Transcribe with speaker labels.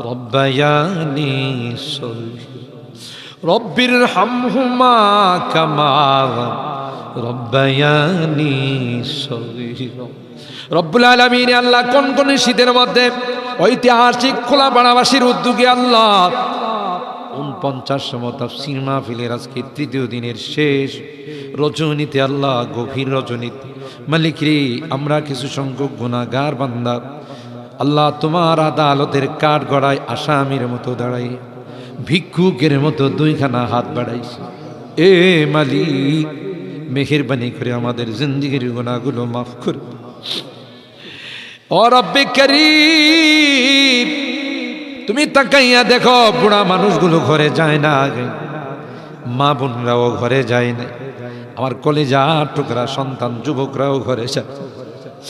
Speaker 1: রব্বায়ানি রব্বির হামহুমা কামার রব্বায়ানি রব্বুল আলমিন আল্লাহ কোন কোন শীতের মধ্যে ঐতিহাসিক খোলা বাড়াবাসীর উদ্যোগে আল্লাহ উনপঞ্চাশতম তাফসির মাহফিলের আজকে তৃতীয় দিনের শেষ রজনীতে আল্লাহ গভীর রজনীতে মালিকরি আমরা কিছু সংখ্যক গুণাগার বান্দার আল্লাহ তোমার আদালতের কাঠ গড়ায় আসামির মতো দাঁড়াই, ভিক্ষুকের মতো দুইখানা হাত বাড়াইছে। এ মালিক, মেহেরবানি করে আমাদের জিন্দিগির গুণাগুলো মাফ করে। তুমি তাকাইয়া দেখো, বুড়া মানুষগুলো ঘরে যায় না আগে। মা বোনরাও ঘরে যায় না আমার কলেজা টুকরা সন্তান, যুবকরাও ঘরে যায়।